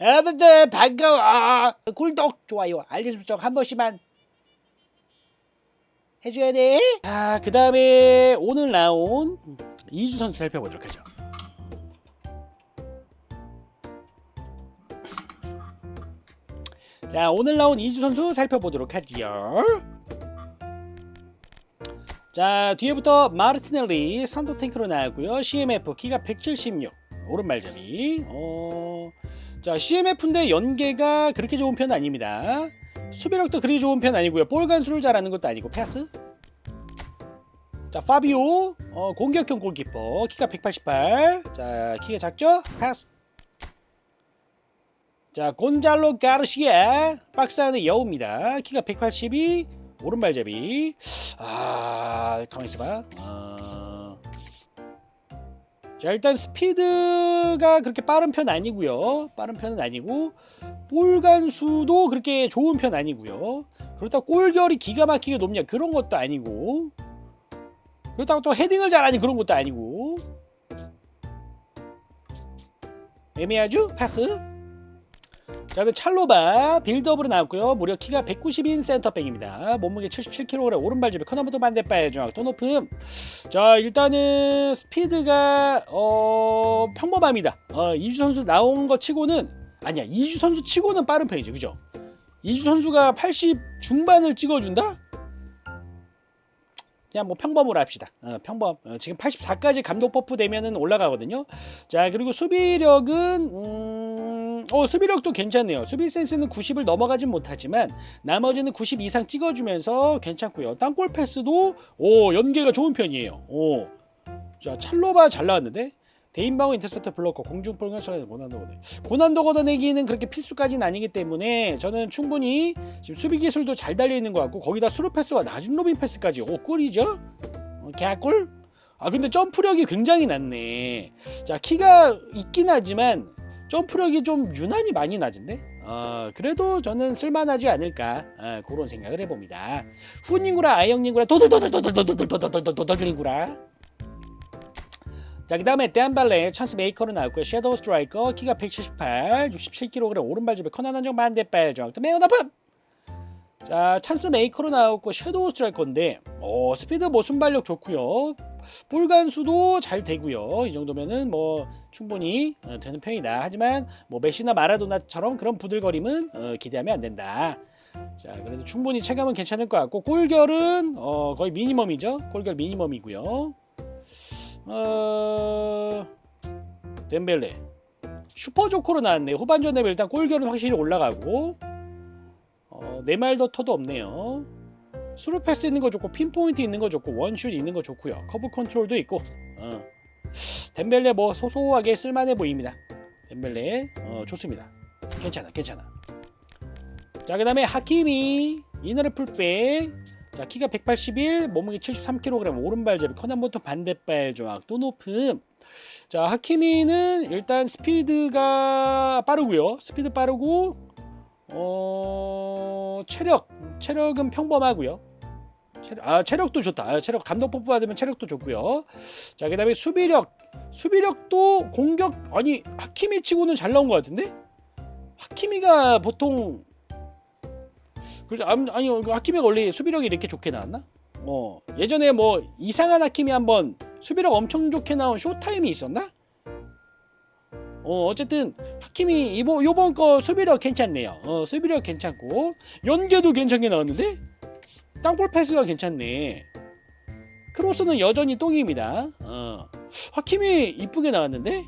여러분들 반가워. 아, 꿀독 좋아요. 알림 설정 한 번씩만 해줘야 돼자그 다음에 오늘 나온 이주 선수 살펴보도록 하죠. 자 오늘 나온 이주 선수 살펴보도록 하지요. 자 뒤에부터 마르티넬리 산도 탱크로 나왔고요. CMF 키가 176 오른발잡이. 어... 자 CMF인데 연계가 그렇게 좋은 편은 아닙니다. 수비력도 그리 좋은 편 아니고요. 볼 간수를 잘하는 것도 아니고. 패스. 자 파비오. 어, 공격형 골키퍼. 키가 188 자 키가 작죠? 패스. 자 곤잘로 가르시아 박스 안의 여우입니다. 키가 182 오른발잡이. 아 가만히 있어봐. 어... 자 일단 스피드가 그렇게 빠른 편 아니고요. 빠른 편은 아니고 볼 간수도 그렇게 좋은 편 아니고요. 그렇다고 골결이 기가 막히게 높냐 그런 것도 아니고. 그렇다고 또 헤딩을 잘하니 그런 것도 아니고. 애매하죠? 패스 자, 그 찰로바 빌드업으로 나왔고요. 무려 키가 190인 센터백입니다. 몸무게 77kg, 오른발잡이 커너부터 반대발 중앙 또 높음. 자, 일단은 스피드가 어, 평범합니다. 어, 이주 선수 나온 거 치고는 아니야. 이주 선수 치고는 빠른 편이죠. 그죠? 이주 선수가 80 중반을 찍어준다? 그냥 뭐 평범으로 합시다. 어, 평범. 어, 지금 84까지 감독 버프 되면은 올라가거든요. 자, 그리고 수비력은 음, 어, 수비력도 괜찮네요. 수비 센스는 90을 넘어가진 못하지만 나머지는 90 이상 찍어주면서 괜찮고요. 땅볼 패스도 오 연계가 좋은 편이에요. 오, 자 찰로바 잘 나왔는데 대인방어 인터셉터 블로커 공중볼 간수라는 고난도 걷어내기 고난도 걷어내기는 그렇게 필수까지는 아니기 때문에 저는 충분히 지금 수비 기술도 잘 달려 있는 것 같고 거기다 스루 패스와 낮은 로빙 패스까지 오 꿀이죠? 어, 개꿀? 아 근데 점프력이 굉장히 낮네. 자 키가 있긴 하지만 점프력이 좀 유난히 많이 낮은데? 어, 그래도 저는 쓸만하지 않을까 어, 그런 생각을 해봅니다. 후닝구라 아이영닝구라 도들도들도들도들도들도들도들링구라 자, 그 다음에 댄발레 찬스 메이커로 나왔고요. 섀도우 스트라이커 키가 178, 67kg 오른발잡이 커난 한정 반대발 정확도 매우 높은 자, 찬스 메이커로 나왔고 섀도우 스트라이커인데 어, 스피드 뭐 순발력 좋고요. 볼 간수도 잘 되고요. 이 정도면은 뭐 충분히 어, 되는 편이다. 하지만 뭐 메시나 마라도나처럼 그런 부들거림은 어, 기대하면 안 된다. 자, 그래도 충분히 체감은 괜찮을 것 같고 골결은 어, 거의 미니멈이죠. 골결 미니멈이고요. 어... 덴벨레 슈퍼 조커로 나왔네 후반전에 일단 골결은 확실히 올라가고 어, 네말 더 터도 없네요. 스루 패스 있는 거 좋고 핀포인트 있는 거 좋고 원슛 있는 거 좋고요. 커브 컨트롤도 있고 어. 덴벨레 뭐 소소하게 쓸만해 보입니다. 덴벨레 어, 좋습니다. 괜찮아 괜찮아. 자 그 다음에 하키미 이너를 풀백. 자 키가 181 몸무게 73kg 오른발 잡이 커난부터 반대발 조각 또 높음. 자 하키미는 일단 스피드가 빠르고요. 스피드 빠르고 어 체력 체력은 평범하고요. 체력, 아 체력도 좋다. 아, 체력 감독 뽀뽀 받으면 체력도 좋고요. 자 그다음에 수비력. 수비력도 공격 아니 하키미 치고는 잘 나온 것 같은데? 하키미가 보통 그래서 아니 하키미가 원래 수비력이 이렇게 좋게 나왔나? 어 예전에 뭐 이상한 하키미 한번 수비력 엄청 좋게 나온 쇼타임이 있었나? 어 어쨌든 하키미 이번 요번 거 수비력 괜찮네요. 어 수비력 괜찮고 연계도 괜찮게 나왔는데 땅볼 패스가 괜찮네. 크로스는 여전히 똥입니다. 어 하키미 이쁘게 나왔는데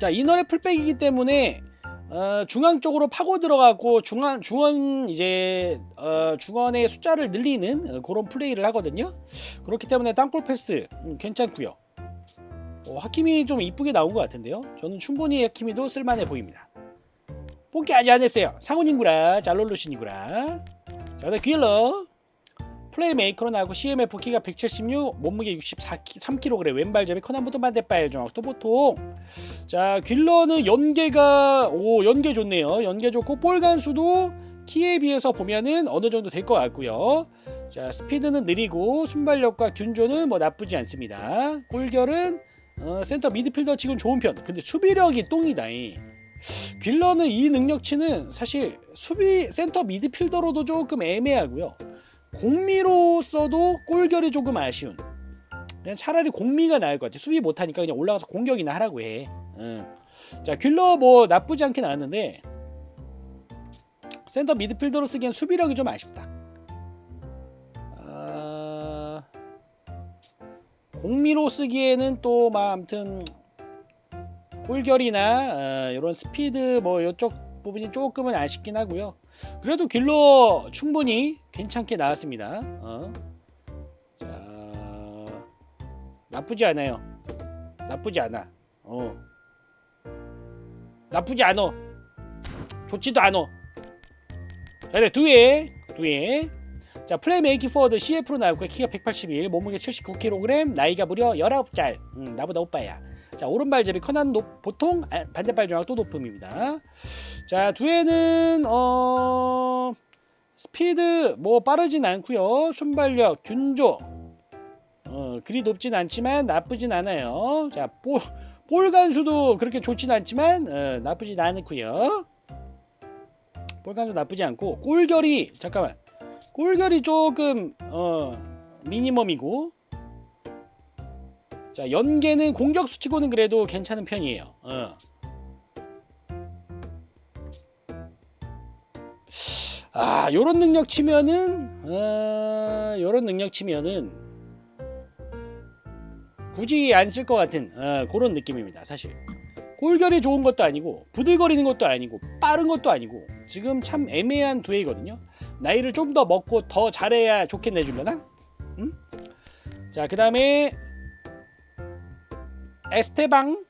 자 이너의 풀백이기 때문에 어, 중앙 쪽으로 파고 들어가고 중앙 중원 이제 어, 중원의 숫자를 늘리는 어, 그런 플레이를 하거든요. 그렇기 때문에 땅볼 패스 음, 괜찮고요. 어, 하키미 좀 이쁘게 나온 것 같은데요. 저는 충분히 하키미도 쓸만해 보입니다. 뽑기 아직 안 했어요. 상훈인구라 잘롤루신이구라. 자, 그다음 귀일러 플레이메이커로 나오고 CMF 키가 176, 몸무게 63kg, 왼발잡이 커난부터 반대발 정확도 보통. 자, 귓러는 연계가 오 연계 좋네요. 연계 좋고 볼 간수도 키에 비해서 보면은 어느 정도 될 것 같고요. 자, 스피드는 느리고 순발력과 균조는 뭐 나쁘지 않습니다. 골결은 어, 센터 미드필더 지금 좋은 편. 근데 수비력이 똥이다. 이. 귓러는 이 능력치는 사실 수비 센터 미드필더로도 조금 애매하고요. 공미로서도 골결이 조금 아쉬운. 그냥 차라리 공미가 나을 것 같아. 수비 못하니까 그냥 올라가서 공격이나 하라고 해. 응. 자 귤러 뭐 나쁘지 않게 나왔는데 센터 미드필더로 쓰기엔 수비력이 좀 아쉽다. 공미로 쓰기에는 또 막 아무튼 골결이나 어, 이런 스피드 뭐 이쪽 부분이 조금은 아쉽긴 하고요. 그래도 길로 충분히 괜찮게 나왔습니다. 어. 자, 나쁘지 않아요. 나쁘지 않아. 어. 나쁘지 않어. 좋지도 않어. 네, 두에 두에. 자, 플레이메이킹 포워드 CF로 나왔고요. 키가 181, 몸무게 79kg, 나이가 무려 19살. 음, 나보다 오빠야. 자, 오른발잡이 커난 높, 보통 아, 반대발 또 높음입니다. 자, 두에는 어 스피드 뭐 빠르진 않고요. 순발력, 균조 어, 그리 높진 않지만 나쁘진 않아요. 자, 볼, 볼 간수도 그렇게 좋진 않지만 어, 나쁘진 않고요. 볼 간수 나쁘지 않고 골결이 잠깐만 골결이 조금 어 미니멈이고 자 연계는 공격 수치고는 그래도 괜찮은 편이에요. 어. 아 요런 능력 치면은 어, 요런 능력 치면은 굳이 안 쓸 것 같은 어, 그런 느낌입니다 사실 골결이 좋은 것도 아니고 부들거리는 것도 아니고 빠른 것도 아니고 지금 참 애매한 두뇌거든요 나이를 좀 더 먹고 더 잘해야 좋겠네 주려나? 응? 자 그 다음에 에스테방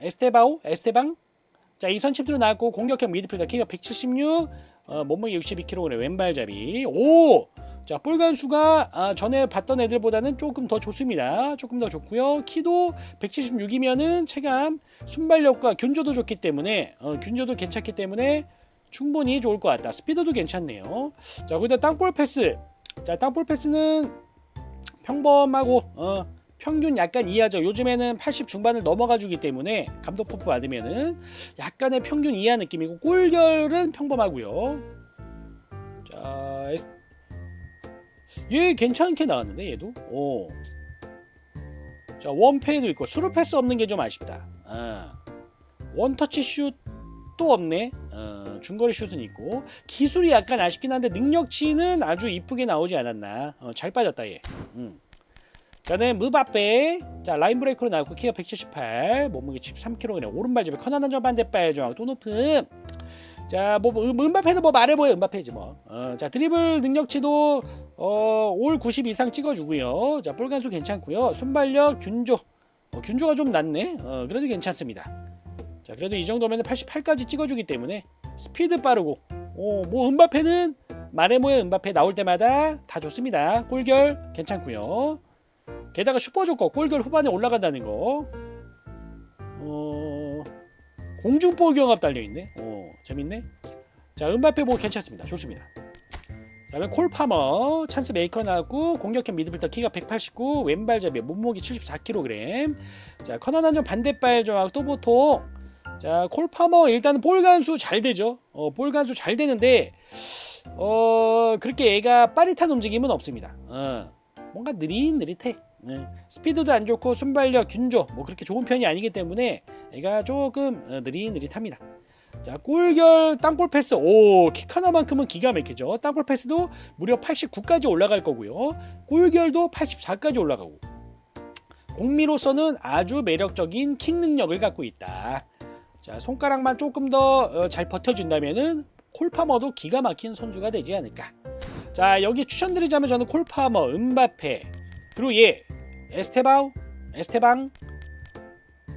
에스테바오 에스테방 자 이 선칩으로 나왔고 공격형 미드필더 키가 176 어, 몸무게 62kg 왼발잡이 오! 자 볼간수가 아, 전에 봤던 애들보다는 조금 더 좋습니다 조금 더 좋고요 키도 176이면은 체감 순발력과 균조도 좋기 때문에 어, 균조도 괜찮기 때문에 충분히 좋을 것 같다 스피드도 괜찮네요 자 거기다 땅볼 패스 자 땅볼 패스는 평범하고 어, 평균 약간 이하죠. 요즘에는 80 중반을 넘어가 주기 때문에 감독 포프 받으면은 약간의 평균 이하 느낌이고 골결은 평범하고요. 자. 얘 괜찮게 나왔는데 얘도. 오. 자, 원페이도 있고 수루 패스 없는 게 좀 아쉽다. 아. 원터치 슛도 없네. 어, 중거리 슛은 있고 기술이 약간 아쉽긴 한데 능력치는 아주 이쁘게 나오지 않았나. 어, 잘 빠졌다 얘. 음. 저는 무바페. 자 라인 브레이크로 나왔고 키가 178 몸무게 13kg 오른발잡이 커나난 점 반대발 중앙 또 높음. 자뭐 은바페도 뭐 말해보여 은바페지 뭐자 드리블 능력치도 어, 올 90 이상 찍어주고요. 자 볼간수 괜찮고요. 순발력 균조. 어, 균조가 좀 낮네. 어, 그래도 괜찮습니다. 자 그래도 이 정도면 88까지 찍어주기 때문에 스피드 빠르고 어, 뭐 은바페는 말해보여 은바페 나올 때마다 다 좋습니다 골결 괜찮고요 게다가 슈퍼 조커 골결 후반에 올라간다는 거. 어, 공중볼 경합 달려 있네. 어, 재밌네. 자, 은바페 뭐 괜찮습니다. 좋습니다. 자, 그럼 콜파머 찬스 메이커 나왔고 공격형 미드필더 키가 189 왼발잡이 몸무게 74kg 자 커나난전 반대발 정확 또 보통 자 콜파머 일단은 볼 간수 잘 되죠 어, 볼 간수 잘 되는데 어 그렇게 애가 빠릿한 움직임은 없습니다 어, 뭔가 느릿느릿해 네. 스피드도 안 좋고 순발력, 균조 뭐 그렇게 좋은 편이 아니기 때문에 얘가 조금 어, 느릿느릿합니다. 자 골결 땅볼 패스 오 킥 하나만큼은 기가 막히죠. 땅볼 패스도 무려 89까지 올라갈 거고요. 골결도 84까지 올라가고 공미로서는 아주 매력적인 킥 능력을 갖고 있다. 자 손가락만 조금 더 잘 버텨준다면은 콜파머도 기가 막힌 선수가 되지 않을까. 자 여기 추천드리자면 저는 콜파머, 은바페 그리고 얘 에스테바우, 에스테방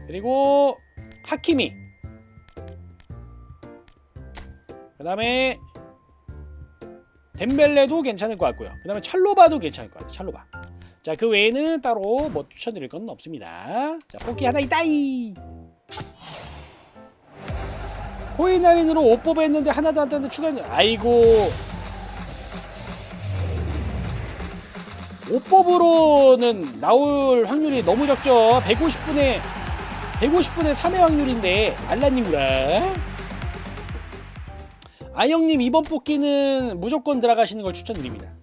그리고 하키미. 그 다음에 덴벨레도 괜찮을 것 같고요. 그 다음에 찰로바도 괜찮을 것 같아요 찰로바. 자 그 외에는 따로 뭐 추천드릴 건 없습니다. 자 뽑기 하나 있다이 할인으로 옷 뽑았는데 하나도 안 떴는데 추가 아이고 오법으로는 나올 확률이 너무 적죠. 150분의 150분의 3의 확률인데 알라님과 아영님 이번 뽑기는 무조건 들어가시는 걸 추천드립니다.